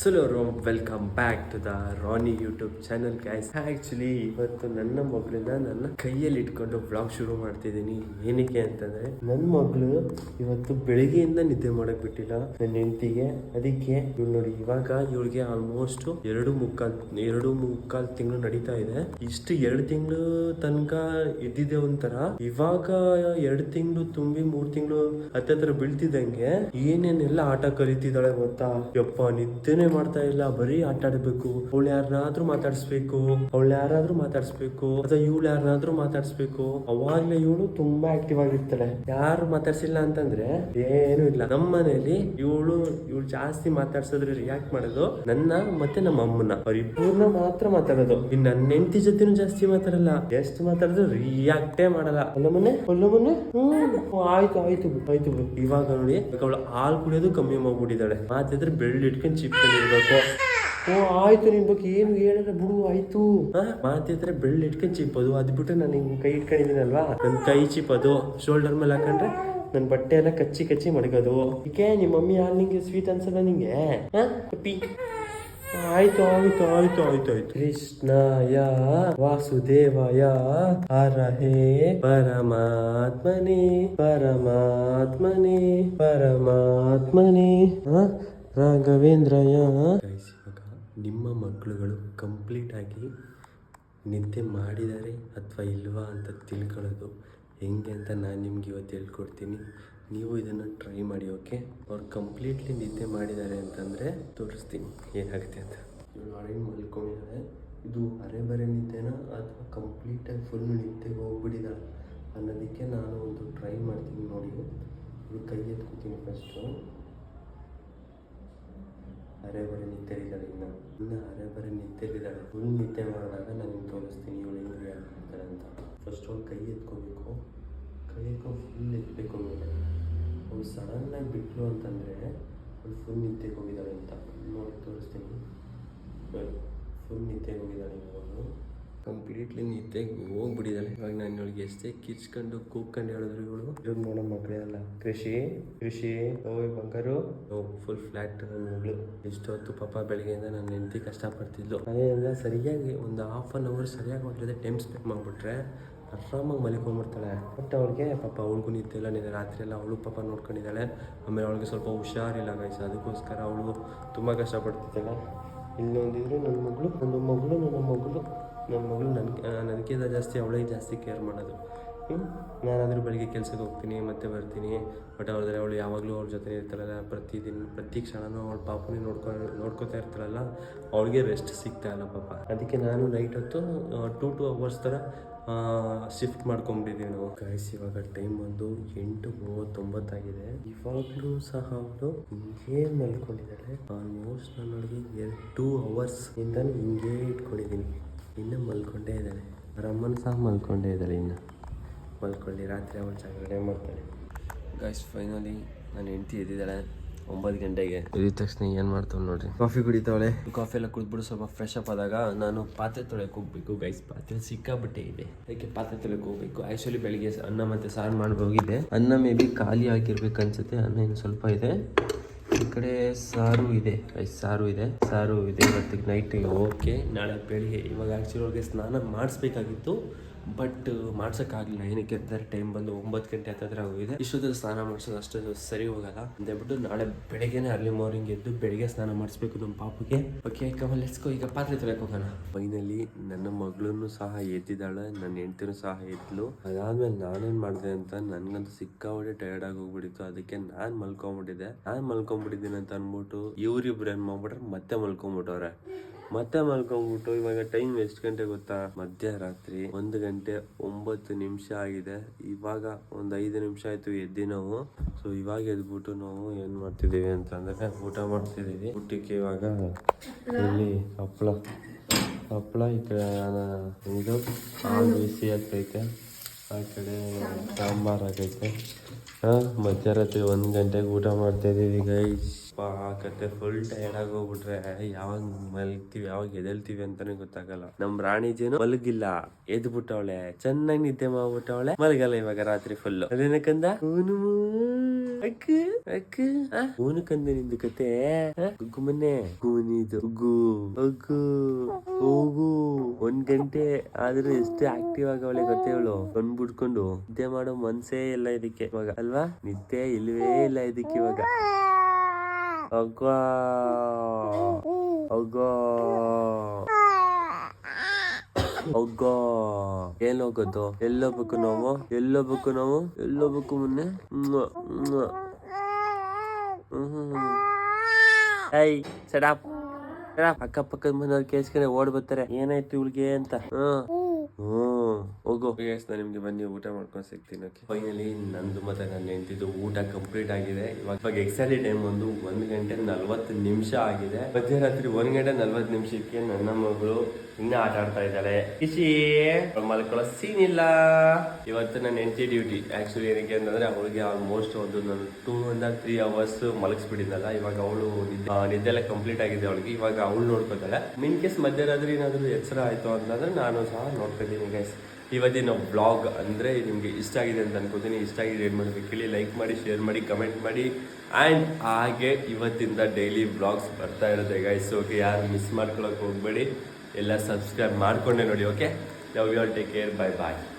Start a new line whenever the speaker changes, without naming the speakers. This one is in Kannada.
ಸುಲೋರು welcome back to the Rani YouTube channel guys actually ಇವತ್ತು ನನ್ನ ಮಗಳನ್ನ ನನ್ನ ಕೈಯಲ್ಲಿ ಇಟ್ಕೊಂಡು ಬ್ಲಾಗ್ ಶುರು ಮಾಡ್ತಿದ್ದೀನಿ. ಏನಕ್ಕೆ ಅಂತಂದ್ರೆ ನನ್ನ ಮಗಳು ಇವತ್ತು ಬೆಳಿಗ್ಗೆಯಿಂದ ನಿದ್ದೆ ಮಾಡಕ್ ಬಿಟ್ಟಿಲ್ಲ. ನನ್ನ ಹೆಂಡತಿಗೆ, ಅದಕ್ಕೆ ಇವ್ಳು ನೋಡಿ, ಇವಾಗ ಇವಳಿಗೆ ಆಲ್ಮೋಸ್ಟ್ ಎರಡು ಮುಕ್ಕಾಲ್ ಎರಡು ಮುಕ್ಕಾಲ್ ತಿಂಗಳು ನಡೀತಾ ಇದೆ. ಇಷ್ಟು ಎರಡು ತಿಂಗಳು ತನಕ ಇದ್ದಿದೆ ಒಂಥರ. ಇವಾಗ ಎರಡು ತಿಂಗಳು ತುಂಬಿ ಮೂರ್ ತಿಂಗಳು ಹತ್ತತ್ರ ಬೀಳ್ತಿದ್ದಂಗೆ, ಏನೇನೆಲ್ಲ ಆಟ ಕಲಿತಿದ್ದಾಳೆ ಗೊತ್ತಾ? ಯಪ್ಪ, ನಿದ್ದೆನೆ ಮಾಡ್ತಾ ಇಲ್ಲ? ಬರೀ ಆಟ ಆಡ್ಬೇಕು. ಅವಳು ಯಾರನ್ನಾದ್ರೂ ಮಾತಾಡ್ಸ್ಬೇಕು. ಅವಳು ಯಾರಾದ್ರೂ ಮಾತಾಡ್ಸ್ಬೇಕು. ಅಥವಾ ಇವಳು ಯಾರನ್ನಾದ್ರೂ ಮಾತಾಡ್ಸ್ಬೇಕು. ಅವಾಗ್ಲೇ ಇವಳು ತುಂಬಾ ಆಕ್ಟಿವ್ ಆಗಿರ್ತಾಳೆ. ಯಾರು ಮಾತಾಡ್ಸಿಲ್ಲ ಅಂತಂದ್ರೆ ಏನು ಇಲ್ಲ. ನಮ್ಮ ಮನೇಲಿ ಇವಳು ಇವಳು ಜಾಸ್ತಿ ಮಾತಾಡ್ಸಿದ್ರೆ ರಿಯಾಕ್ಟ್ ಮಾಡೋದು ನನ್ನ ಮತ್ತೆ ನಮ್ಮ ಅಮ್ಮನ. ಅವ್ರಿಬ್ಬರನ್ನ ಮಾತ್ರ ಮಾತಾಡೋದು. ಇನ್ ನನ್ನ ಹೆಂಡತಿ ಜೊತೆನೂ ಜಾಸ್ತಿ ಮಾತಾಡಲ್ಲ. ಎಷ್ಟು ಮಾತಾಡಿದ್ರು ರಿಯಾಕ್ಟೇ ಮಾಡಲ್ಲ. ಅಲ್ಲ ಮೊನ್ನೆ ಅಲ್ಲ ಮೊನ್ನೆ? ಹ್ಮ್. ಆಯ್ತು ಆಯ್ತು ಆಯ್ತು ಇವಾಗ ನೋಡಿ ಅವಳು ಹಾಲು ಕುಡಿಯೋದು ಕಮ್ಮಿ ಮಾಡ್ಬಿಟ್ಟಿದ್ದಾಳೆ. ಮಾತಿದ್ರೆ ಬೆಳ್ಳಿ ಇಟ್ಕೊಂಡು ಚಿಪ್ಕೊಂಡಿರ್ಬೇಕು ಓ, ಆಯ್ತು ನಿನ್ ಬಗ್ಗೆ ಏನು ಹೇಳಿದ್ರೆ ಬಿಡು, ಆಯ್ತು. ಮಾತಿದ್ರೆ ಬೆಳ್ಳಿ ಇಟ್ಕೊಂಡು ಚಿಪ್ಪದು ಅದ್ ಬಿಟ್ಟು ನಾನು ಹಿಂಗೆ ಕೈ ಇಟ್ಕೊಂಡಿದ್ದೀನಲ್ವಾ? ನನ್ ಕೈ ಚಿಪ್ಪದು ಶೋಲ್ಡರ್ ಮೇಲೆ ಹಾಕೊಂಡ್ರೆ ನನ್ ಬಟ್ಟೆ ಎಲ್ಲ ಕಚ್ಚಿ ಕಚ್ಚಿ ಮಡಗೋದು. ಈಕೆ ನಿಮ್ಮ ಮಮ್ಮಿ ಯಾರು ನಿಂಗೆ ಸ್ವೀಟ್ ಅನ್ಸಲ್ಲ ನಿಂಗೆ? ಪಿ. ಆಯ್ತು ಆಯ್ತು ಆಯ್ತು ಆಯ್ತು ಆಯ್ತು. ಕೃಷ್ಣಾಯ, ವಾಸುದೇವಾಯ ಅರಹೇ ಪರಮಾತ್ಮನೇ ಪರಮಾತ್ಮನೇ ಪರಮಾತ್ಮನೇ. ಹ? ರಾಘವೇಂದ್ರಯ ಇವಾಗ ನಿಮ್ಮ ಮಕ್ಕಳುಗಳು ಕಂಪ್ಲೀಟ್ ಆಗಿ ನಿದ್ದೆ ಮಾಡಿದ್ದಾರೆ ಅಥವಾ ಇಲ್ವಾ ಅಂತ ತಿಳ್ಕೊಳ್ಳೋದು ಹೆಂಗೆ ಅಂತ ನಾನು ನಿಮ್ಗೆ ಇವತ್ತು ಹೇಳ್ಕೊಡ್ತೀನಿ. ನೀವು ಇದನ್ನು ಟ್ರೈ ಮಾಡಿ ಓಕೆ ಅವ್ರು ಕಂಪ್ಲೀಟ್ಲಿ ನಿದ್ದೆ ಮಾಡಿದ್ದಾರೆ ಅಂತಂದರೆ ತೋರಿಸ್ತೀನಿ ಏನಾಗುತ್ತೆ ಅಂತ. ಇವಳು ಆಲ್ರೆಡಿ ಮಲ್ಕೊಂಡಿದ್ದಾರೆ ಇದು ಅರೆ ಬರೆ ನಿದ್ದೆನ ಅಥವಾ ಕಂಪ್ಲೀಟಾಗಿ ಫುಲ್ ನಿದ್ದೆಗೆ ಹೋಗ್ಬಿಟ್ಟಿದ್ದಾಳೆ ಅನ್ನೋದಕ್ಕೆ ನಾನು ಒಂದು ಟ್ರೈ ಮಾಡ್ತೀನಿ ನೋಡಿ. ಇದು ಕೈ ಎತ್ಕೋತೀನಿ ಫಸ್ಟು ಅರೆ ಬರೆ ನಿದ್ದೆಲಿದ್ದಾಳೆ ಇನ್ನು ಇನ್ನು ಅರೆ ಬರೆ ನಿದ್ದೆಲಿದ್ದಾಳೆ ಫುಲ್ ನಿದ್ದೆ ಮಾಡಿದಾಗ ನಾನು ನಿಮ್ಗೆ ತೋರಿಸ್ತೀನಿ ಇವಳು ಹೆಂಗೆ ರಿಯಾಕ್ಟ್ ಮಾಡ್ತಾಳೆ ಅಂತ. ಫಸ್ಟ್ ಅವ್ಳು ಕೈ ಎತ್ಕೋಬೇಕು. ಕೈ ಎತ್ಕೊಂಡು ಫುಲ್ ಎತ್ತಬೇಕು ಮೇಲೆ ಅವಳು ಸಡನ್ನಾಗಿ ಬಿಟ್ಲು ಅಂತಂದರೆ ಅವಳು ಫುಲ್ ನಿದ್ದೆಗೆ ಹೋಗಿದ್ದಾಳೆ ಅಂತ. ನೋಡಿ, ತೋರಿಸ್ತೀನಿ. ಫುಲ್ ನಿದ್ದೆಗೆ ಹೋಗಿದ್ದಾಳೆ ಅವಳು ಕಂಪ್ಲೀಟ್ಲಿ ನಿದ್ದೆ ಹೋಗ್ಬಿಟ್ಟಿದ್ದಾಳೆ ಇವಾಗ ನಾನು ಇವಳಿಗೆ ಎಷ್ಟೇ ಕಿರ್ಚ್ಕೊಂಡು ಕೂಗ್ಕೊಂಡು ಹೇಳಿದ್ರು ಇವಳು. ಇವಾಗ ನೋಡೋ ಮಗಳೇ ಅಲ್ಲ. ಕೃಷಿ ಕೃಷಿ ಓಯ್ ಬಂಗಾರು. ಫುಲ್ ಫ್ಲಾಟ್ ನನ್ನ ಮಗಳು. ಇಷ್ಟೊತ್ತು ಪಾಪ ಬೆಳಗ್ಗೆಯಿಂದ ನಾನು ಹೆಂಡತಿ ಕಷ್ಟಪಡ್ತಿದ್ಲು. ಅದೇ ಸರಿಯಾಗಿ ಒಂದು ಹಾಫ್ ಆನ್ ಅವರ್ ಸರಿಯಾಗಿ ಜೊತೆ ಟೈಮ್ ಸ್ಪೆಂಡ್ ಮಾಡಿಬಿಟ್ರೆ ಆರಾಮಾಗಿ ಮಲಿಕೊಂಡ್ಬಿಡ್ತಾಳೆ. ಬಟ್ ಅವಳಿಗೆ ಪಾಪ ಅವಳಿಗೂ ನಿದ್ದೆ ಇಲ್ಲ ನಿನ್ನೆ ರಾತ್ರಿ ಎಲ್ಲ ಅವಳು ಪಾಪ ನೋಡ್ಕೊಂಡಿದ್ದಾಳೆ. ಆಮೇಲೆ ಅವಳಿಗೆ ಸ್ವಲ್ಪ ಹುಷಾರಿಲ್ಲ ಗೈಸ್ ಅದಕ್ಕೋಸ್ಕರ ಅವಳು ತುಂಬ ಕಷ್ಟಪಡ್ತಿದ್ದಾಳೆ. ಇನ್ನೊಂದಿದ್ರೆ ನನ್ನ ಮಗಳು ನನ್ನ ಮಗಳು ನನ್ನ ಮಗಳು. ನನ್ನ ಮಗಳು ನನ್ನ ನನಗಿಂತ ಜಾಸ್ತಿ ಅವಳೇ ಜಾಸ್ತಿ ಕೇರ್ ಮಾಡೋದು? ನಾನಾದರೂ ಬೆಳಿಗ್ಗೆ ಕೆಲಸಕ್ಕೆ ಹೋಗ್ತೀನಿ, ಮತ್ತೆ ಬರ್ತೀನಿ. ಬಟ್ ಅವ್ರದ್ರೆ ಅವಳು ಯಾವಾಗಲೂ ಅವ್ರ ಜೊತೆ ಇರ್ತಾಳಲ್ಲ, ಪ್ರತಿದಿನ, ಪ್ರತಿ ಕ್ಷಣನೂ ಅವಳು ಪಾಪನೇ ನೋಡ್ಕೊ, ನೋಡ್ಕೋತಾ ಇರ್ತಾಳಲ್ಲ, ಅವಳಿಗೆ ರೆಸ್ಟ್ ಸಿಗ್ತಾ ಇಲ್ಲ ಪಾಪ. ಅದಕ್ಕೆ ನಾನು ನೈಟ್ ಹೊತ್ತು ಟೂ ಟು ಅವರ್ಸ್ ಥರ ಶಿಫ್ಟ್ ಮಾಡ್ಕೊಂಬಿಟ್ಟಿದ್ದೀವಿ ನಾವು. ಗೈಸ್ ಇವಾಗ ಟೈಮ್ ಬಂದು ಎಂಟು ಮೂವತ್ತೊಂಬತ್ತಾಗಿದೆ. ಇವಾಗಲೂ ಸಹ ಅವಳು ಹಿಂಗೇ ಮಲ್ಕೊಂಡಿದ್ದಾಳೆ. ಆಲ್ಮೋಸ್ಟ್ ನಾನು ಅವಳಿಗೆ ಎರಡು ಟೂ ಅವರ್ಸ್ ಇಂದ ಹಿಂಗೇ ಇಟ್ಕೊಂಡಿದ್ದೀನಿ ಇನ್ನು ಮಲ್ಕೊಂಡೇ ಇದ್ದಾಳೆ ರಮ್ಮನ್ ಸಹ ಮಲ್ಕೊಂಡೇ ಇದ್ದಾಳೆ ಇನ್ನು. ಮಲ್ಕೊಳ್ಳಿ, ರಾತ್ರಿ ಅವಳು ಜಗಳೇ ಮಾಡ್ತಾಳೆ ಗಾಯ್ಸ್ ಫೈನಲಿ ನನ್ನ ಹೆಂಡತಿ ಎದ್ದಿದ್ದಾಳೆ ಒಂಬತ್ತು ಗಂಟೆಗೆ. ಎದ್ದ ತಕ್ಷಣ ಏನು ಮಾಡ್ತಾವೆ ನೋಡ್ರಿ. ಕಾಫಿ ಕುಡಿತಾವಳೆ. ಕಾಫಿ ಎಲ್ಲ ಕುಡಿದ್ಬಿಟ್ಟು ಸ್ವಲ್ಪ ಫ್ರೆಶ್ ಅಪ್ ಆದಾಗ ನಾನು ಪಾತ್ರೆ ತೊಳೆಯಕ್ಕೆ ಹೋಗ್ಬೇಕು ಗೈಸ್ ಪಾತ್ರೆ ಸಿಕ್ಕಾಬಿಟ್ಟೆ ಇದೆ. ಅದಕ್ಕೆ ಪಾತ್ರೆ ತೊಳೆಯಕ್ಕೆ ಹೋಗ್ಬೇಕು. ಆ್ಯಕ್ಚುಲಿ ಬೆಳಿಗ್ಗೆ ಅನ್ನ ಮತ್ತು ಸಾರು ಮಾಡಿ ಹೋಗಿದ್ದೆ ಅನ್ನ ಮೇ ಬಿ ಖಾಲಿ ಆಗಿರ್ಬೇಕು ಅನ್ಸುತ್ತೆ. ಅನ್ನ ಇನ್ನು ಸ್ವಲ್ಪ ಇದೆ. ಈ ಕಡೆ ಸಾರು ಇದೆ. ಸಾರು ಇದೆ. ಸಾರು ಇದೆ ಇವತ್ತಿಗೆ ನೈಟ್ ಓಕೆ ನಾಳೆ ಬೆಳಿಗ್ಗೆ ಇವಾಗ ಆ್ಯಕ್ಚುಲಿ ಅವ್ರಿಗೆ ಸ್ನಾನ ಮಾಡಿಸ್ಬೇಕಾಗಿತ್ತು. ಬಟ್ ಮಾಡ್ಸೋಕ್ಕಾಗಲಿಲ್ಲ. ಏನಕ್ಕೆ ಅಂತಂದ್ರೆ ಟೈಮ್ ಬಂದು ಒಂಬತ್ತು ಗಂಟೆ ಹತ್ತಿರ ಹೋಗಿದೆ. ಇಷ್ಟೊತ್ತಲ್ಲಿ ಸ್ನಾನ ಮಾಡಿಸೋದು ಅಷ್ಟು ಸರಿ ಹೋಗಲ್ಲ. ಅಂದೇಳ್ಬಿಟ್ಟು ನಾಳೆ ಬೆಳಗ್ಗೆನೇ ಅರ್ಲಿ ಮಾರ್ನಿಂಗ್ ಎದ್ದು ಬೆಳಿಗ್ಗೆ ಸ್ನಾನ ಮಾಡಿಸ್ಬೇಕು ನಮ್ಮ ಪಾಪುಗೆ. ಓಕೆ ಕಮಲ್ ಲೆಟ್ಸ್ಕೋ ಈಗ ಪಾತ್ರೆ ತೊಳೆಯಕ್ಕೆ ಹೋಗೋಣ. ಫೈನಲಿ ನನ್ನ ಮಗಳನ್ನು ಸಹ ಎದ್ದಿದ್ದಾಳೆ. ನನ್ನ ಹೆಂಡ್ತಿನೂ ಸಹ ಎದ್ಲು. ಅದಾದ್ಮೇಲೆ ನಾನೇನ್ ಮಾಡಿದೆ ಅಂತ ನನ್ಗಂತೂ ಸಿಕ್ಕಾಪಟ್ಟೆ ಟಯರ್ಡ್ ಆಗಿ ಅದಕ್ಕೆ ನಾನ್ ಮಲ್ಕೊಂಬಿಟ್ಟಿದ್ದೆ. ನಾನ್ ಮಲ್ಕೊಂಬಿಟ್ಟಿದ್ದೀನಿ ಅಂತ ಅನ್ಬಿಟ್ಟು ಇವ್ರಿಬ್ರು ಏನ್ ಮಾಡ್ಬಿಟ್ರೆ? ಮತ್ತೆ ಮಲ್ಕೊಂಡ್ಬಿಟ್ಟವ್ರೆ ಮತ್ತೆ ಮಲ್ಕೊಂಡ್ಬಿಟ್ಟು ಇವಾಗ ಟೈಮ್ ಎಷ್ಟು ಗಂಟೆ ಗೊತ್ತಾ? ಮಧ್ಯರಾತ್ರಿ ಒಂದು ಗಂಟೆ ಒಂಬತ್ತು ನಿಮಿಷ ಆಗಿದೆ. ಇವಾಗ ಒಂದು ಐದು ನಿಮಿಷ ಆಯ್ತು ಎದ್ದಿ ನಾವು. ಸೊ ಇವಾಗ ಎದ್ಬಿಟ್ಟು ನಾವು ಏನ್ ಮಾಡ್ತಿದೀವಿ ಅಂತಂದ್ರೆ ಊಟ ಮಾಡ್ತಿದೀವಿ ಊಟಕ್ಕೆ ಇವಾಗ ಇಲ್ಲಿ ಹಪ್ಪಳ ಹಪ್ಪಳ ಈ ಕಡೆ ಇದು ಬಿಸಿ ಆಗ್ತೈತೆ. ಆ ಕಡೆ ಸಾಂಬಾರ್ ಆಗೈತೆ. ಮಧ್ಯರಾತ್ರಿ ಒಂದು ಗಂಟೆಗೆ ಊಟ ಮಾಡ್ತಾ ಇದೀವಿ ಗೈಸ್ ಯಪ್ಪ ಕತೆ ಫುಲ್ ಟೈರ್ಡ್ ಆಗಿ ಹೋಗ್ಬಿಟ್ರೆ ಯಾವಾಗ ಮಲಗ್ತೀವಿ, ಯಾವಾಗ ಎದೇಳ್ತೀವಿ ಅಂತಾನೆ ಗೊತ್ತಾಗಲ್ಲ. ನಮ್ ರಾಣಿ ಜೇನು ಮಲಗಿಲ್ಲ, ಎದ್ಬಿಟ್ಟವಳೆ, ಚೆನ್ನಾಗಿ ನಿದ್ದೆ ಮಾಡ್ಬಿಟ್ಟವಳೆ, ಮಲಗಲ್ಲ ಇವಾಗ ರಾತ್ರಿ ಫುಲ್ ಅದೇನಕ್ಕಂದ ಕೂನು ಕಂದ ನಿಂದು ಕತೆ? ಗುಗ್ಗು ಮೊನ್ನೆ ಕೂನಿದು ಗುಗ್ಗು ಹೋಗು. ಒಂದ್ ಗಂಟೆ ಆದ್ರೂ ಎಷ್ಟು ಆಕ್ಟಿವ್ ಆಗವಳೆ ಗೊತ್ತೇ ಅವಳು ಕಣ್ ಬಿಡ್ಕೊಂಡು ನಿದ್ದೆ ಮಾಡೋ ಮನ್ಸೇ ಇಲ್ಲ ಇದಕ್ಕೆ ಇವಾಗ, ಅಲ್ವಾ? ನಿದ್ದೆ ಇಲ್ವೇ ಇಲ್ಲ ಇದಕ್ಕೆ ಇವಾಗ. ಅಗ್ಗ ಅಗ್ಗ ಅಗ್ಗ ಏನ್ ಹೋಗೋದು ಎಲ್ಲೋಗ್ಬೇಕು ನಾವು ಎಲ್ಲೋಗ್ಬೇಕು ನಾವು ಎಲ್ಲೋಗ್ಬೇಕು ಮೊನ್ನೆ ಐ ಸಡಾಪ್ ಸಡಾಪ್ ಅಕ್ಕಪಕ್ಕದ ಮನೆಯವ್ರು ಕೇಳಿಸ್ಕೊಂಡೆ ಓಡ್ ಬರ್ತಾರೆ ಏನಾಯ್ತು ಇವಳಿಗೆ ಅಂತ ಹ್ಮ್ ಹ್ಮ್ ಹೋಗು. ಎಸ್ ನಾನು ನಿಮ್ಗೆ ಬನ್ನಿ, ಊಟ ಮಾಡ್ಕೊಂಡು ಸಿಗ್ತೀನಿ ಫೈನಲಿ ನಂದು ಮತ್ತೆ ನನ್ನ ಹೆಂಡತಿದ್ದು ಊಟ ಕಂಪ್ಲೀಟ್ ಆಗಿದೆ. ಇವಾಗ ಇವಾಗ ಎಕ್ಸಾಕ್ಟ್ಲಿ ಟೈಮ್ ಒಂದು ಒಂದ್ ಗಂಟೆ ನಲ್ವತ್ತು ನಿಮಿಷ ಆಗಿದೆ. ಮಧ್ಯರಾತ್ರಿ ಒಂದ್ ಗಂಟೆ ನಲ್ವತ್ತು ನಿಮಿಷಕ್ಕೆ ನನ್ನ ಮಗಳು ಇನ್ನ ಆಟ ಆಡ್ತಾ ಇದ್ದಾಳೆ. ಖುಷಿ! ಮಲ್ಕೊಳ್ಳೋ ಸೀನ್ ಇಲ್ಲ. ಇವತ್ತು ನನ್ನ ಹೆಂಡತಿ ಡ್ಯೂಟಿ ಆಕ್ಚುಲಿ ಏನಕ್ಕೆ ಅಂತಂದ್ರೆ ಅವಳಿಗೆ ಆಲ್ಮೋಸ್ಟ್ ಒಂದು ನಾನು ಟೂ ಇಂದ ತ್ರೀ ಅವರ್ಸ್ ಮಲಗಿಸ್ಬಿಟ್ಟಿದ್ದಲ್ಲ. ಇವಾಗ ಅವಳು ನಿದ್ದೆ ಎಲ್ಲ ಕಂಪ್ಲೀಟ್ ಆಗಿದೆ ಅವಳಿಗೆ. ಇವಾಗ ಅವಳು ನೋಡ್ಕೋತಾಳೆ ಮಿನ್ ಕೇಸ್ ಮಧ್ಯರಾತ್ರಿ ಏನಾದರೂ ಎಚ್ಚರ ಆಯ್ತು ಅಂತಂದ್ರೆ ನಾನು ಸಹ ನೋಡ್ಕೊತೀನಿ ಗೈಸ್ ಇವತ್ತಿನ ಬ್ಲಾಗ್ ಅಂದರೆ ನಿಮಗೆ ಇಷ್ಟ ಆಗಿದೆ ಅಂತ ಅನ್ಕೋತೀನಿ. ಇಷ್ಟ ಆಗಿದೆ ಏನು ಮಾಡಬೇಕು ಕೇಳಿ ಲೈಕ್ ಮಾಡಿ ಶೇರ್ ಮಾಡಿ ಕಮೆಂಟ್ ಮಾಡಿ. ಆ್ಯಂಡ್ ಹಾಗೆ ಇವತ್ತಿಂದ ಡೈಲಿ ಬ್ಲಾಗ್ಸ್ ಬರ್ತಾ ಇರುತ್ತೆ ಗೈಸ್ ಓಕೆ ಯಾರು ಮಿಸ್ ಮಾಡ್ಕೊಳಕ್ಕೆ ಹೋಗಬೇಡಿ. ಎಲ್ಲ ಸಬ್ಸ್ಕ್ರೈಬ್ ಮಾಡ್ಕೊಂಡೆ ನೋಡಿ okay love you all take care bye bye